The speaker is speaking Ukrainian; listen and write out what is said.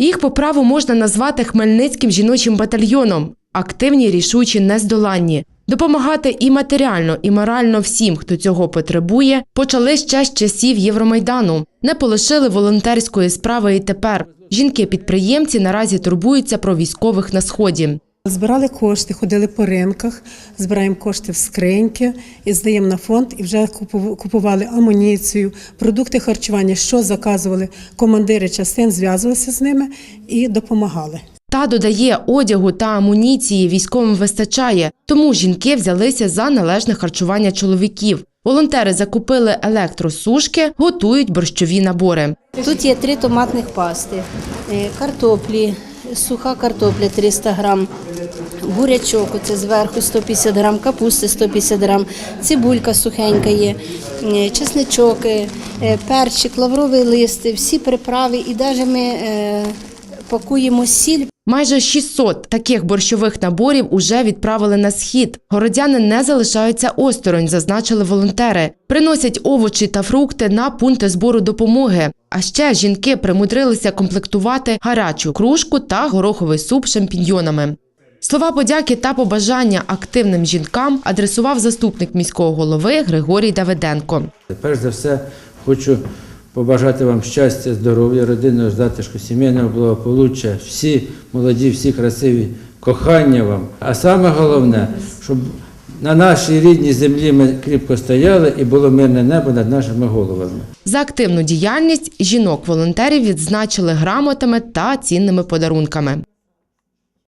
Їх по праву можна назвати Хмельницьким жіночим батальйоном. Активні, рішучі, нездоланні. Допомагати і матеріально, і морально всім, хто цього потребує, почали ще з часів Євромайдану. Не полишили волонтерської справи і тепер. Жінки-підприємці наразі турбуються про військових на сході. Збирали кошти, ходили по ринках, збираємо кошти в скриньки і здаємо на фонд. І вже купували амуніцію, продукти харчування, що заказували командири частин, зв'язувалися з ними і допомагали. Та додає, одягу та амуніції військовим вистачає, тому жінки взялися за належне харчування чоловіків. Волонтери закупили електросушки, готують борщові набори. Тут є три томатних пасти, е, картоплі, суха картопля 300 грам, бурячок оце зверху 150 грам, капусти 150 грам, цибулька сухенька є, чесничок, е, перчик, лавровий лист, всі приправи і навіть ми е, пакуємо сіль. Майже 600 таких борщових наборів уже відправили на схід. Городяни не залишаються осторонь, зазначили волонтери. Приносять овочі та фрукти на пункти збору допомоги. А ще жінки примудрилися комплектувати гарячу кружку та гороховий суп шампіньйонами. Слова подяки та побажання активним жінкам адресував заступник міського голови Григорій Давиденко. Перш за все, хочу побажати вам щастя, здоров'я, родинного затишку, сімейного благополуччя, всі молоді, всі красиві, кохання вам. А саме головне, щоб на нашій рідній землі ми кріпко стояли і було мирне небо над нашими головами. За активну діяльність жінок-волонтерів відзначили грамотами та цінними подарунками.